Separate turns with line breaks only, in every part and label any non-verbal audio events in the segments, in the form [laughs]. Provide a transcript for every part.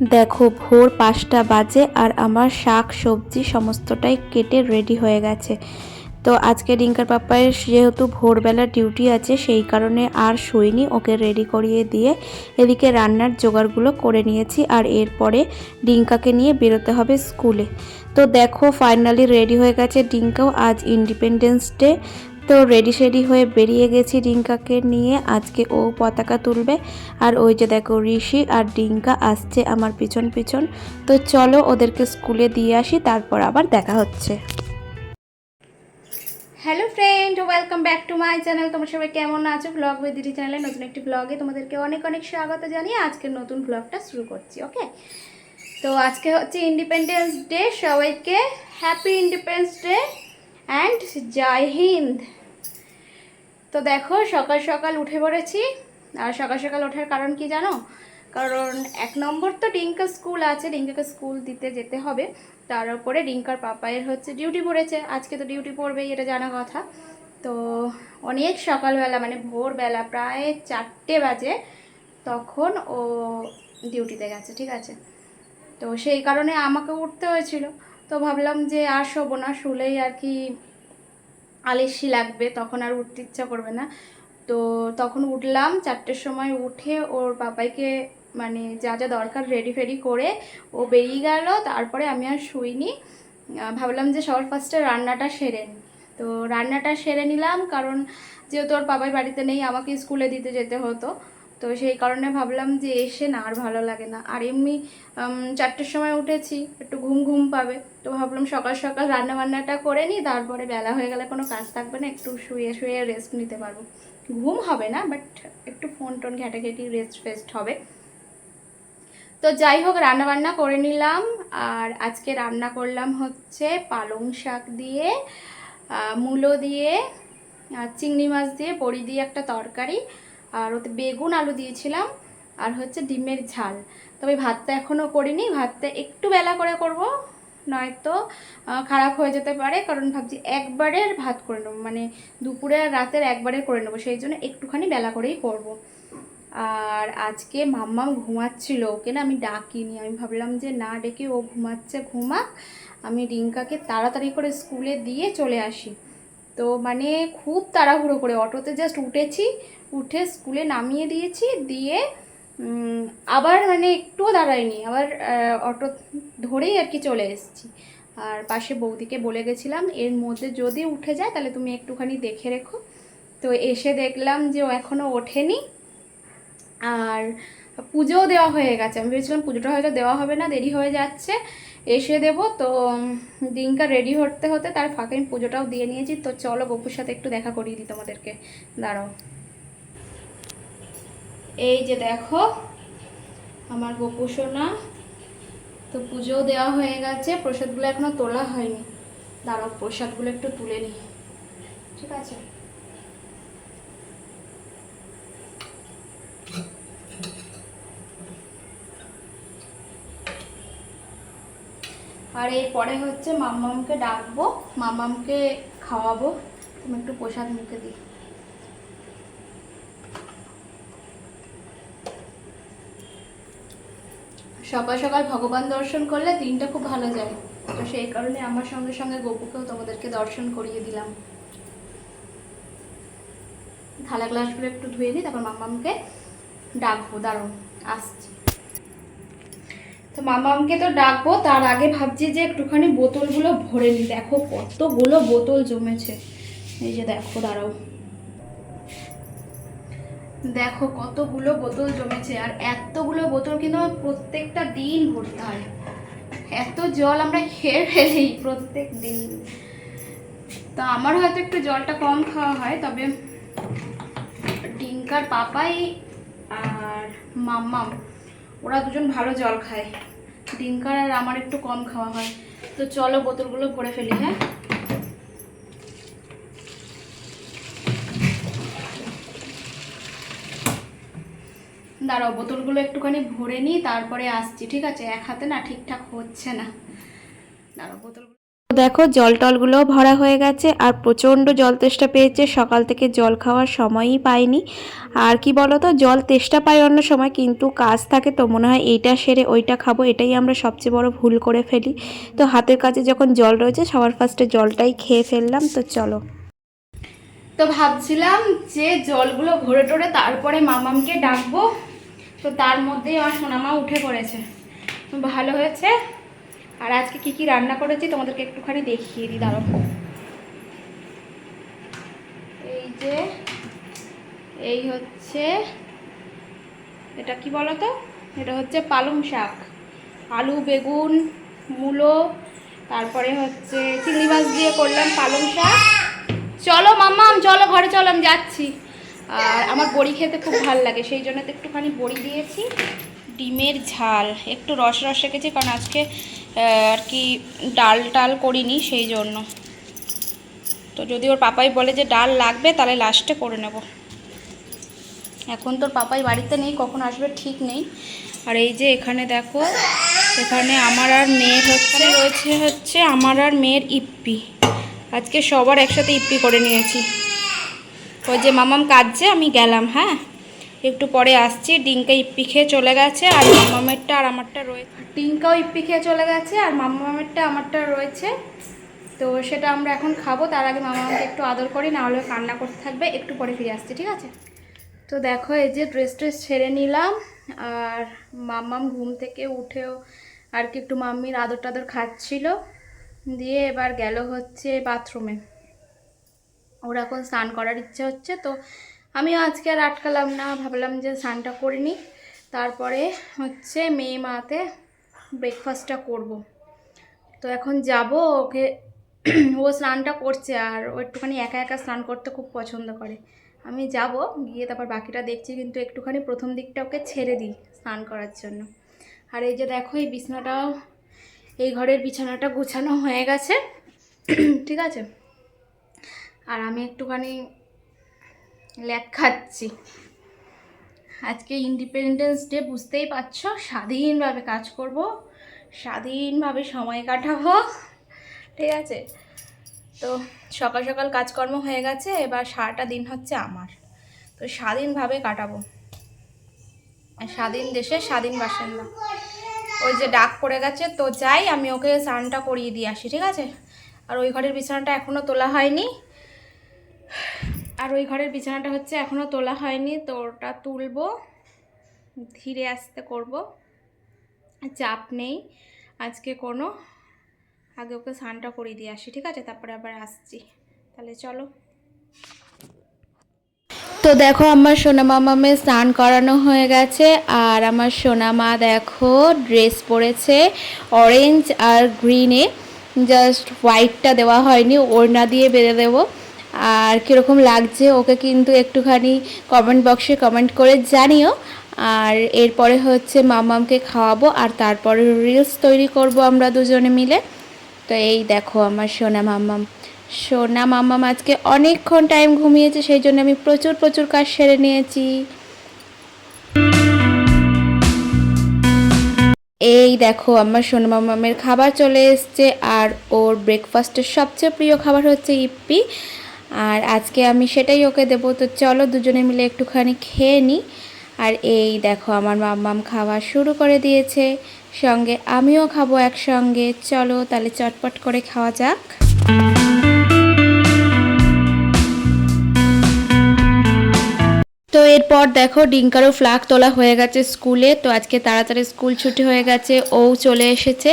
দেখো, ভোর পাঁচটা বাজে আর আমার শাক, সবজি সমস্তটাই কেটে রেডি হয়ে গেছে। তো আজকে রিঙ্কার পাপায়ের যেহেতু ভোরবেলা ডিউটি আছে, সেই কারণে আর শুইনি, ওকে রেডি করিয়ে দিয়ে এদিকে রান্নার জোগাড়গুলো করে নিয়েছি আর এরপরে ডিঙ্কাকে নিয়ে বেরোতে হবে স্কুলে। তো দেখো ফাইনালি রেডি হয়ে গেছে ডিঙ্কাও আজ ইন্ডিপেন্ডেন্স ডে তো রেডি সেডি হয়ে বেরিয়ে গেছি ডিঙ্কাকে নিয়ে। আজকে ও পতাকা তুলবে। আর ওই যে দেখো ঋষি আর ডিঙ্কা আসছে আমার পিছন পিছন। তো চলো ওদেরকে স্কুলে দিয়ে আসি, তারপর আবার দেখা হচ্ছে। Hello friend welcome back to my channel তোমরা সবাই কেমন আছো? ব্লগ উইথ দিদি চ্যানেলে নতুন একটি ব্লগে তোমাদেরকে অনেক অনেক স্বাগত জানিয়ে আজকের নতুন ব্লগটা শুরু করছি ওকে তো আজকে হচ্ছে ইন্ডিপেন্ডেন্স ডে সবাইকে হ্যাপি ইন্ডিপেন্ডেন্স ডে অ্যান্ড জয় হিন্দ তো দেখো, সকাল সকাল উঠে পড়েছি। আর সকাল সকাল ওঠার কারণ কি জানো? কারণ এক নম্বর তো ডিঙ্কা স্কুল আছে, ডিঙ্কাকে স্কুল দিতে যেতে হবে। তার উপরে ডিঙ্কার পাপায়ের হচ্ছে ডিউটি পড়েছে। আজকে তো ডিউটি পড়বেই, এটা জানা কথা। তো অনেক সকালবেলা মানে ভোরবেলা প্রায় চারটে বাজে তখন ও ডিউটিতে গেছে, ঠিক আছে? তো সেই কারণে আমাকে উঠতে হয়েছিল। তো ভাবলাম যে আর শোবো না, শুলেই আর কি আলেসি লাগবে, তখন আর উঠতে ইচ্ছা করবে না। তো তখন উঠলাম, চারটের সময় উঠে ওর বাবাইকে মানে যা যা দরকার রেডি ফেডি করে ও বেরিয়ে গেল, তারপরে আমি আর শুইনি। ভাবলাম যে সবার ফার্স্টে রান্নাটা সেরে নিই তো রান্নাটা সেরে নিলাম, কারণ যেহেতু ওর বাবাই বাড়িতে নেই, আমাকে স্কুলে দিতে যেতে হতো। তো সেই কারণে ভাবলাম যে এসে না আর ভালো লাগে না। আর এমনি চারটের সময় উঠেছি, একটু ঘুম ঘুম পাবে। তো ভাবলাম সকাল সকাল রান্না বান্নাটা করে নিই, তারপরে বেলা হয়ে গেলে কোনো কাজ থাকবে না, একটু শুয়ে শুয়ে রেস্ট নিতে পারব। ঘুম হবে না বাট একটু ফোন টোন ঘেটাঘেটি রেস্ট ফেস্ট হবে। তো যাই হোক রান্না বান্না করে নিলাম, আর আজকে রান্না করলাম হচ্ছে পালং শাক দিয়ে মূলো দিয়ে চিংড়ি মাছ দিয়ে, বড়ি দিয়ে একটা তরকারি। আর ওতে বেগুন আলু দিয়েছিলাম আর হচ্ছে ডিমের ঝাল তবে ভাতটা এখনও করিনি, ভাতটা একটু বেলা করে করব, নয়তো খারাপ হয়ে যেতে পারে, কারণ ভাবছি একবারের ভাত করে নেব মানে দুপুরে আর রাতের একবারে করে নেব, সেই জন্য একটুখানি বেলা করেই করব। আর আজকে মাম্মাম ঘুমাচ্ছিল, ওকে না আমি ডাকিনি, আমি ভাবলাম যে না ডেকে ও ঘুমাচ্ছে, ঘুমাক, আমি রিঙ্কাকে তাড়াতাড়ি করে স্কুলে দিয়ে চলে আসি তো মানে খুব তাড়াহুড়ো করে, অটোতে জাস্ট উঠেছি উঠে স্কুলে নামিয়ে দিয়েছি, দিয়ে আবার মানে একটুও দাঁড়াইনি আবার অটো ধরেই আর কি চলে এসেছি। আর পাশে বৌদিকে বলে গেছিলাম, এর মধ্যে যদি উঠে যায় তাহলে তুমি একটুখানি দেখে রেখো। তো এসে দেখলাম যে ও এখনও ওঠেনি। আর পুজোও দেওয়া হয়ে গেছে। আমি ভেবেছিলাম পুজোটা হয়তো দেওয়া হবে না, দেরি হয়ে যাচ্ছে। এসে দেবো, তো দিনকা রেডি হতে হতে তার ফাঁকে আমি পুজোটাও দিয়ে নিয়েছি। তো চলো গপুর সাথে একটু দেখা করিয়ে দিই তোমাদেরকে। দাঁড়াও। এই যে দেখো, আমার গপু সোনা তো পুজোও দেওয়া হয়ে গেছে, প্রসাদগুলো এখনও তোলা হয়নি। দাঁড়াও, প্রসাদগুলো একটু তুলে নিই। ঠিক আছে? আর এরপরে হচ্ছে মাম্মামকে ডাকবো, মাম্মামকে খাওয়াবো। তুমি একটু প্রসাদ মুখে দিই। সকাল সকাল ভগবান দর্শন করলে দিনটা খুব ভালো যায়। তো সেই কারণে আমার সঙ্গে সঙ্গে গপুকেও তোমাদেরকে দর্শন করিয়ে দিলাম। থালা গ্লাসগুলো একটু ধুয়ে দিই তারপর মাম্মামকে ডাকবো। দাঁড়ো আসছি। তো মামামকে তো ডাকবো, তার আগে ভাবছি যে একটুখানি বোতলগুলো ভরে নিই। দেখো কতগুলো বোতল জমেছে। এই যে দেখো, দাঁড়াও। দেখো, কতগুলো বোতল জমেছে আর এতগুলো বোতল কিন্তু আমার প্রত্যেকটা দিন ভরতে হয়। এত জল আমরা খেয়ে ফেলি প্রত্যেক দিন। তো আমার হয়তো একটু জলটা কম খাওয়া হয়, তবে ডিঙ্কার পাপাই আর মাম্মাম, ওরা দুজন ভালো জল খায়। ডিঙ্কার আর আমার একটু কম খাওয়া হয়। তো চলো বোতলগুলো ভরে ফেলি হ্যাঁ? দাঁড়াও বোতলগুলো একটুখানি ভরে নিই তারপরে আসছি ঠিক আছে? এক হাতে না ঠিকঠাক হচ্ছে না। দাঁড়াও বোতলগুলো দেখো জল টলগুলোও ভরা হয়ে গেছে আর প্রচণ্ড জল তেষ্টা পেয়েছে। সকাল থেকে জল খাওয়ার সময়ই পাইনি। আর কি বলো তো জল তেষ্টা পাই অন্য সময় কিন্তু কাজ থাকে তো মনে হয় এইটা সেরে ওইটা খাব এটাই আমরা সবচেয়ে বড় ভুল করে ফেলি। তো হাতের কাছে যখন জল রয়েছে সবার ফার্স্টে জলটাই খেয়ে ফেললাম তো চলো। তো ভাবছিলাম যে জলগুলো ভরে টরে তারপরে মামামকে ডাকবো। তো তার মধ্যেই আমার সোনামা উঠে পড়েছে। ভালো হয়েছে। আর আজকে কি কি রান্না করেছি তোমাদেরকে একটুখানি দেখিয়ে দিই দাঁড়ো এই যে, এই হচ্ছে, এটা কি বলো তো এটা হচ্ছে পালং শাক। আলু, বেগুন, মূলো, তারপরে হচ্ছে চিংড়ি মাছ দিয়ে করলাম পালং শাক। চলো মাম্মাম, চলো ঘরে, চলো, আমি যাচ্ছি। আর আমার বড়ি খেতে খুব ভালো লাগে, সেই জন্য তো একটুখানি বড়ি দিয়েছি। ডিমের ঝাল, একটু রস রস রেখেছি, কারণ আজকে আর কি ডাল টাল করিনি, সেই জন্য। তো যদি ওর পাপাই বলে যে ডাল লাগবে, তাহলে লাস্টে করে নেব। এখন তোর পাপাই বাড়িতে নেই, কখন আসবে ঠিক নেই। আর এই যে এখানে দেখো, এখানে আমার আর মেয়ের হচ্ছে, রয়েছে হচ্ছে আমার আর মেয়ের ইপ্পি। আজকে সবার একসাথে ইপ্পি করে নিয়েছি। ওই যে মামাম কাজছে আমি গেলাম হ্যাঁ? একটু পরে আসছি, ডিঙ্কা ইপ্পি খেয়ে চলে গেছে, আর মামামেরটা আর আমারটা রয়েছে ডিঙ্কাও ইপ্পি খেয়ে চলে গেছে, আর মামামেরটা, আমারটা রয়েছে। তো সেটা আমরা এখন খাব, তার আগে মামাকে একটু আদর করি, না হলে কান্না করতে থাকবে, একটু পরে ফিরে আসছি, ঠিক আছে? তো দেখো, এই যে ড্রেস ট্রেস ছেড়ে নিলাম, আর মাম্মাম ঘুম থেকে উঠেও আর কি একটু মাম্মির আদর টাদর খাচ্ছিল, দিয়ে এবার গেল হচ্ছে বাথরুমে। ওর এখন স্নান করার ইচ্ছে হচ্ছে, তো আমিও আজকে আর আটকালাম না, ভাবলাম যে স্নানটা করে নিই। তারপরে হচ্ছে মেয়ে মাতে ব্রেকফাস্টটা করব। তো এখন যাব, ওকে ও স্নানটা করছে আর ও একটুখানি একা একা স্নান করতে খুব পছন্দ করে। আমি যাব, গিয়ে তারপর বাকিটা দেখছি, কিন্তু একটুখানি প্রথম দিকটা ওকে ছেড়ে দিই স্নান করার জন্য। আর এই যে দেখো, এই বিছানাটাও, এই ঘরের বিছানাটা গুছানো হয়ে গেছে। ঠিক আছে? আর আমি একটুখানি ল্যাক খাচ্ছি। আজকে ইন্ডিপেন্ডেন্স ডে বুঝতেই পারছ? স্বাধীনভাবে কাজ করব, স্বাধীনভাবে সময় কাটাবো। ঠিক আছে? তো সকাল সকাল কাজকর্ম হয়ে গেছে, এবার সারাটা দিন হচ্ছে আমার। তো স্বাধীনভাবে কাটাবো। স্বাধীন দেশে স্বাধীন বাসিন্দা। ওই যে ডাক পড়ে গেছে, তো যাই, আমি ওকে স্নানটা করিয়ে দিয়ে আসি, ঠিক আছে? আর ওই ঘরের বিছানাটা এখনও তোলা হয়নি। আর ওই ঘরের বিছানাটা হচ্ছে এখনও তোলা হয়নি, তো ওটা তুলবো, ধীরে আস্তে করব। চাপ নেই, আজকে কোনো, আগে ওকে স্নানটা করিয়ে দিয়ে আসি, ঠিক আছে? তারপরে আবার আসছি। তাহলে চলো। তো দেখো, আমার সোনা মামামে স্নান করানো হয়ে গেছে, আর আমার সোনা মা দেখো, ড্রেস পরেছে অরেঞ্জ আর গ্রিনে। জাস্ট হোয়াইটটা দেওয়া হয়নি, ওড়না দিয়ে বেঁধে দেবো। আর কীরকম লাগছে ওকে কিন্তু একটুখানি কমেন্ট বক্সে কমেন্ট করে জানিও। আর এরপরে হচ্ছে মামামকে খাওয়াবো আর তারপরে রিলস তৈরি করব আমরা দুজনে মিলে। তো এই দেখো আমার সোনা মাম্মাম সোনা মাম্মাম আজকে অনেকক্ষণ টাইম ঘুমিয়েছে, সেই জন্য আমি প্রচুর প্রচুর কাজ সেরে নিয়েছি। এই দেখো আমার সোনা মামামের খাবার চলে এসছে আর ওর ব্রেকফাস্টের সবচেয়ে প্রিয় খাবার হচ্ছে ইপ্পি। আর আজকে আমি সেটাই ওকে দেবো। তো চলো দুজনে মিলে একটুখানি খেয়ে নিই আর এই দেখো আমার মাম্মাম খাওয়া শুরু করে দিয়েছে। সঙ্গে আমিও খাব একসঙ্গে। চলো তাহলে চটপট করে খাওয়া যাক। এরপর দেখো ডিঙ্কারও ফ্ল্যাগ তোলা হয়ে গেছে স্কুলে, তো আজকে তাড়াতাড়ি স্কুল ছুটি হয়ে গেছে, ও চলে এসেছে।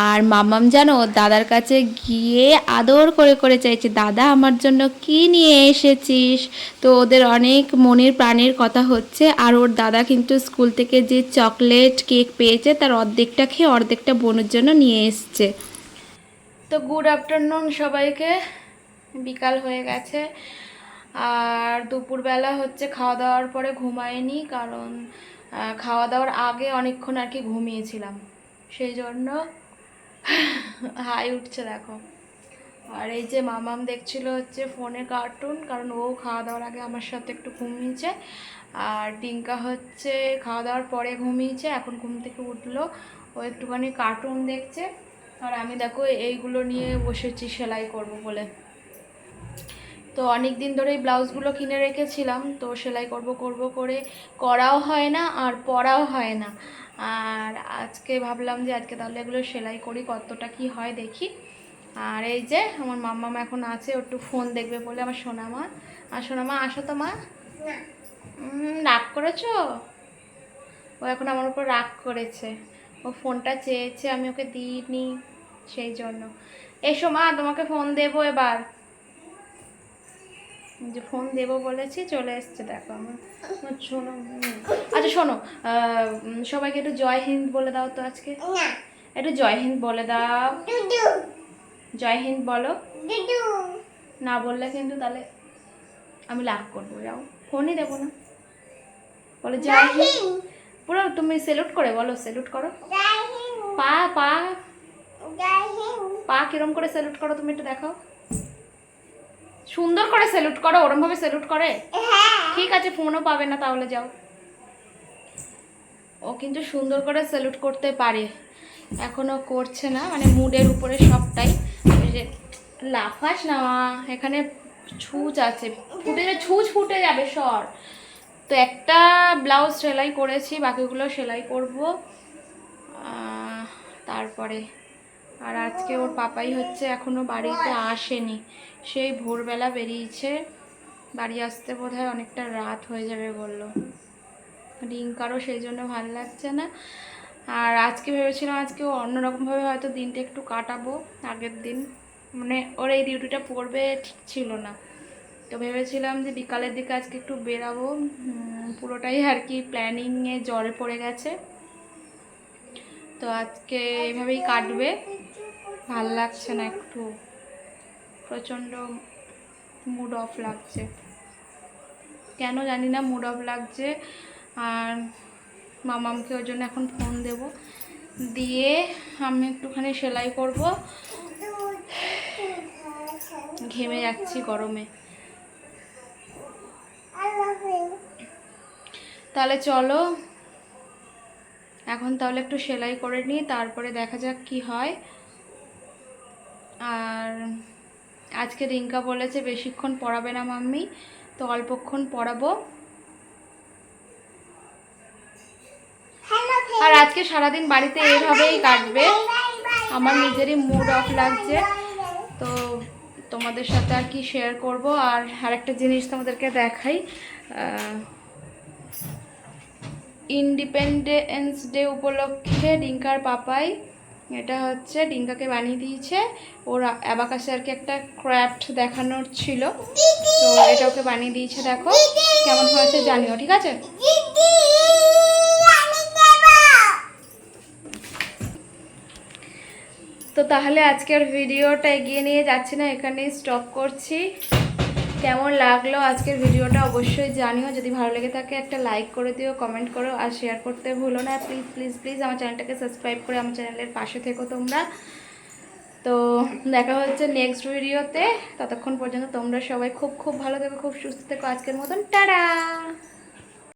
আর মামাম জানো, দাদার কাছে গিয়ে আদর করে করে চাইছে, দাদা, আমার জন্য কি নিয়ে এসেছিস? তো ওদের অনেক মনের প্রাণের কথা হচ্ছে, আর ওর দাদা কিন্তু স্কুল থেকে যে চকলেট কেক পেয়েছে, তার অর্ধেকটা খেয়ে অর্ধেকটা বোনের জন্য নিয়ে এসছে। তো গুড আফটারনুন সবাইকে। বিকাল হয়ে গেছে। আর দুপুরবেলা হচ্ছে খাওয়া দাওয়ার পরে ঘুমাইনি কারণ খাওয়া দাওয়ার আগে অনেকক্ষণ আর কি ঘুমিয়েছিলাম। সেই জন্য [laughs] হাই উঠছে দেখো। আর এই যে মামাম দেখছিল হচ্ছে ফোনে কার্টুন, কারণ ও খাওয়া দাওয়ার আগে আমার সাথে একটু ঘুমিয়েছে। আর টিঙ্কা হচ্ছে খাওয়া দাওয়ার পরে ঘুমিয়েছে, এখন ঘুম থেকে উঠল। ও একটুখানি কার্টুন দেখছে। আর আমি দেখো এইগুলো নিয়ে বসেছি সেলাই করব বলে। তো অনেক দিন ধরেই ব্লাউজগুলো কিনে রেখেছিলাম তো সেলাই করব করব করে করাও হয় না আর পরাও হয় না। আর আজকে ভাবলাম যে আজকে তাহলে এগুলো সেলাই করি কতটা কি হয় দেখি। আর এই যে আমার মাম্মাম এখন আছে একটু ফোন দেখবে বলে আমার সোনামা। আর সোনামা আসো তো মা। রাগ করেছ? ও এখন আমার উপর রাগ করেছে। ও ফোনটা চেয়েছে আমি ওকে দিইনি সেই জন্য। এসো মা তোমাকে ফোন দেবো এবার। যে ফোন দেবো বলেছি চলে এসছে দেখো আমার। শোনো আচ্ছা শোনো সবাইকে একটু জয় হিন্দ বলে দাও তো আজকে। একটু জয় হিন্দ বলে দাও। জয় হিন্দ বলো। না বললে কিন্তু তাহলে আমি লাভ করব যাও। ফোনই দেবো না। বলে জয় হিন্দ। পুরো তুমি সেলুট করে বলো সেলুট করো। পা পা। পা কিরম করে সেলুট করো তুমি একটু দেখাও। সুন্দর করে সেলুট করো ওরম ভাবে সেলুট করে ঠিক আছে ফোনও পাবে না তাহলে যাও। ও কিন্তু সুন্দর করে স্যালুট করতে পারে। এখনও করছে না মানে মুডের উপরে সবটাই। ওই যে লাফাস না এখানে ছুঁচ আছে। ফুটে ছুঁচ ফুটে যাবে সর। তো একটা ব্লাউজ সেলাই করেছি বাকিগুলো সেলাই করব। তারপরে আর আজকে ওর পাপাই হচ্ছে এখনও বাড়িতে আসেনি। সেই ভোরবেলা বেরিয়েছে। বাড়ি আসতে বোধহয় অনেকটা রাত হয়ে যাবে বলল। রিঙ্কারও সেই জন্য ভালো লাগছে না। আর আজকে ভেবেছিলাম আজকে ও অন্যরকমভাবে হয়তো দিনটা একটু কাটাবো আগের দিন। মানে ওর এই ডিউটিটা পড়বে ঠিক ছিল না। তো ভেবেছিলাম যে বিকালের দিকে আজকে একটু বেরাবো। পুরোটাই আর কি প্ল্যানিংয়ে জলে পড়ে গেছে। তো আজকে এভাবেই কাটবে। ভালো লাগছে না একটু। প্রচণ্ড মুড অফ লাগছে। কেন জানি না মুড অফ লাগছে। আর মামামকে ওর জন্য এখন ফোন দেব। দিয়ে আমি একটুখানি সেলাই করব। ঘেমে যাচ্ছি গরমে। তাহলে চলো এখন তাহলে একটু সেলাই করে নিই তারপরে দেখা যাক কি হয়। আর আজকে রিঙ্কা বলেছে বেশিক্ষণ পড়াবে না মাম্মি তো অল্পক্ষণ পড়াবো। আর আজকে সারাদিন বাড়িতে এইভাবেই কাটবে। আমার নিজেরই মুড অফ লাগছে। তো তোমাদের সাথে আর কি শেয়ার করব। আর আরেকটা জিনিস তোমাদেরকে দেখাই ইন্ডিপেন্ডেন্স ডে উপলক্ষে ডিঙ্কার পাপাই, এটা হচ্ছে ডিঙ্কাকে বানিয়ে দিয়েছে। ওর অ্যাবাকাসে আর কি একটা ক্রাফট দেখানোর ছিল। তো এটা ওকে বানিয়ে দিয়েছে, দেখো। কেমন হয়েছে জানিও, ঠিক আছে? তো তাহলে আজকের ভিডিওটা এগিয়ে নিয়ে যাচ্ছি না, এখানেই স্টপ করছি। কেমন লাগল আজকের ভিডিওটা অবশ্যই জানিও। যদি ভালো লেগে থাকে একটা লাইক করে দিও কমেন্ট করো আর শেয়ার করতে ভুলো না। প্লিজ প্লিজ প্লিজ আমার চ্যানেলটাকে সাবস্ক্রাইব করে আমার চ্যানেলের পাশে থেকো তোমরা। তো দেখা হচ্ছে নেক্সট ভিডিওতে ততক্ষণ পর্যন্ত তোমরা সবাই খুব খুব ভালো থেকো, খুব সুস্থ থেকো আজকের মতন। টাটা!